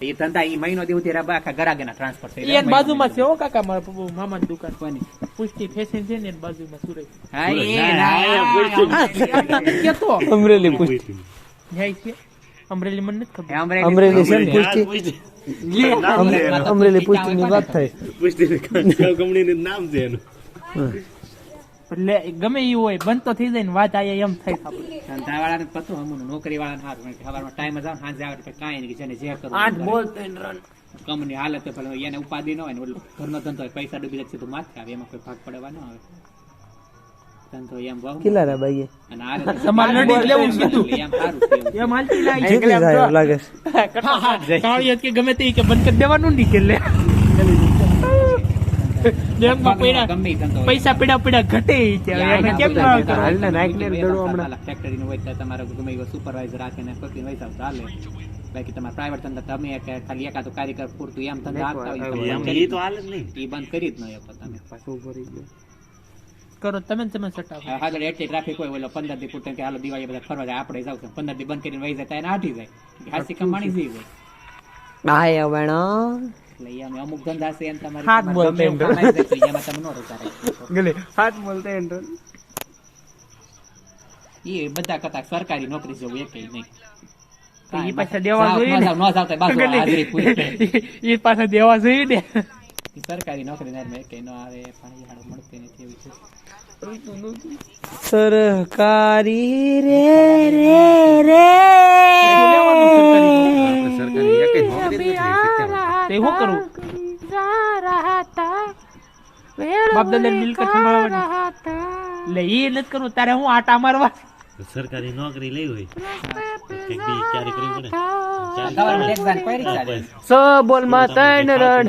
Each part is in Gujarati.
એ ધંધા એ મહિનો દિવસ ત્યારે આખા ગરાગેના ટ્રાન્સફર થઈ એની બાજુમાં છે ઓ કાકા મારા મામાની દુકાન પાની પુષ્ટિ ફેશન છે ને એની બાજુમાં સુરત હા, એ ના, ના, ના, કહેતો. અમરેલી પૂછ જાય છે અમરેલી મને નથી ખબર અમરેલી અમરેલી છે ને અમરેલી પૂછતી ની વાત થાય પુષ્ટિની કંપનીનું નામ છે એનું એટલે ગમે એવું હોય બંધ તો થઈ જાય ને વાત આયા એમ થઈ આપણે ધંધાવાળાને પતો હમણાં નોકરીવાળાને હારું, કારણ કે સવારમાં ટાઈમ જાવ સાંજે આવે એટલે કાંઈ નહીં, જેને જે કરવું આઠ બોલ કરે. રન. કંપની હાલત તો એને ઉપાધિ ન હોય ને ઘરનો ધંધો હોય પૈસા ડૂબી જાય તો માથે આવે એમાં કોઈ ભાગ પડવા ન આવે. ધંધો એમ બહુ કેટલા રે ભાઈ અને આ તમારે નડી લેવું કીધું. એમ સારું એમ હાલતી લાઈ જીતી જાય એવું લાગે છે. કે ગમે તે કે બંધ કરી દેવાનું નહીં કે લે. બેંકમાં પડ્યા. પૈસા પડ્યા પડ્યા ઘટે કેમ ના કરો? હાલ ને નાખ ને ગળું હમણાં. ફેક્ટરી નું હોય તમારો ગમે એવો સુપરવાઇઝર રાખીને પકડીને જાવ ચાલે. બાકી તમારે પ્રાઇવેટ ધંધા તમે કે ખાલી એકાદું કાર્યકર પૂરતું એમ ધંધા આપતા હોય એમ એ તો હાલ જ નહીં. એ બંધ કરી જ ન શકો ગયો. કરો તમે તમે સટાવો. આગળ એટલે ટ્રાફિક હોય ઓલો પંદર દી પૂરતો કે હાલો દિવાળી બધા ફરવા જાય આપણે જાવ પંદર દી બંધ કરીને વહી જાય ત્યાં આઠી જાય. હાસી કમાણી જેવી હોય બાય વેણો એટલે ઈ અમે અમુક ધંધા છે એમ તમારે હાથ તમારે ગમે એવું બોલતા કમાઈ જાય તો ઈ એમાં તમે નો રોકાય. ગલે હાથ બોલતે એન્ટર ઈ બધા કરતા સરકારી નોકરી જેવું એકેય નહીં તો ઈ પાછા દેવા જાવ, જોઈએ ન ને. જાવ, ન જાવ તો બાજુ હાજરી પૂરી થાય. ઈ પાછા દેવા જોઈએ ને ઈ સરકારી નોકરી ના મેં કઈ ન આવે પણ ઈ હારું મળતી નથી એવું છે સરકારી રે રે રે સરકારી એક નોકરી જ તે શું કરું બાપ મિલકત સંભાળવાની. લે ઈ નથી કરવું તારે હું આટા મારવા? સરકારી નોકરી લઈ હોય. કંઈક કરવી પડે ગવર્મેન્ટ કઈ રીતે ચાલે? સ બોલમાં ત્રણ રન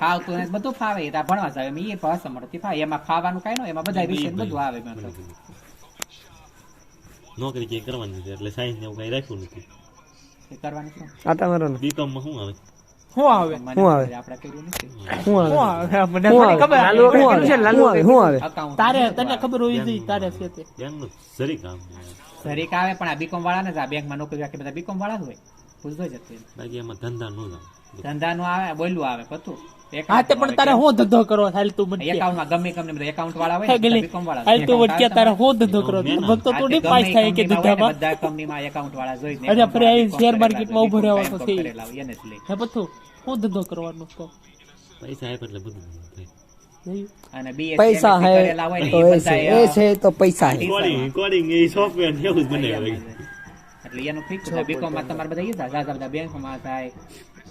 ફાવતું નથી, બધું ફાવે ભણવા મેં એ ભાષા મળતી ફાવે. એમાં ફાવાનું કઈ નો એમાં બધા વિષય બધું આવે નોકરી ક્યાંય કરવાની એટલે સાયન્સ ને એવું કઈ રાખ્યું નથી. એ શું? આટા મારો બીકોમમાં શું આવે? શું આવે? શું આવે? આપણે કર્યું નથી. શું શું આવે? આવે મને થોડી ખબર. આવે શું આવે શું શું આવે? તારે તને ખબર હોવી જોઈએ તારે છે તે. એમનું જરી કામ જરીક આવે પણ આ બીકોમ વાળા ને જ આ બેંકમાં નોકરી રાખી બધા બીકોમ વાળા જ હોય. પૂછતો જ બાકી એમાં ધંધા ન જાવ ધંધાનું આવે બોલું આવે બધું હા તે પણ તારે હું ધંધો કરો હાલ તું મને ગમે એકાઉન્ટ વાળા હોય ને બીકોમ વાળા હાલ તું Account આવે તારે તમારે. ધંધો કરો ભક્તો તું પાસ થાય કે કંપનીમાં હોય ને ધંધામાં બધા કંપનીમાં એકાઉન્ટ વાળા જોઈ ને અરે ફરી કરેલા market માં ઊભો રહેવાનો એને જ લે. હે હું ધંધો કરવાનો તો પૈસા એટલે બધું થાય. અને પૈસા હે તો એ છે તો પૈસા હે. કોડિંગ કોડિંગ એ સોફ્ટવેર ને એવું જ બનાવે એટલે એનું ફિક્સ છે બીકોમમાં તમારે બધા ઈ થાય. બધા બેંકમાં થાય.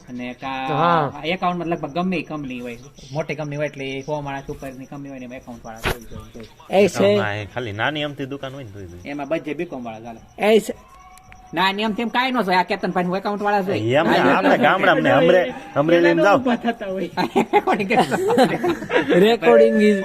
અને કા હા. એકાઉન્ટમાં લગભગ ગમે કંપની હોય. મોટી કંપની હોય એટલે સો માણસ ઉપરની કંપની હોય ને એમાં એકાઉન્ટ વાળા હોય છે. ખાલી નાની અમથી દુકાન હોય ને. એમાં બધે બીકોમ વાળા ચાલે. એ ના નિયમ તેમ કાંઈ ન જોઈએ આ કેતન ભાઈ એકાઉન્ટ વાળા છે. એમ આપણે ને અમરે અમરેલી જાવ. Recording is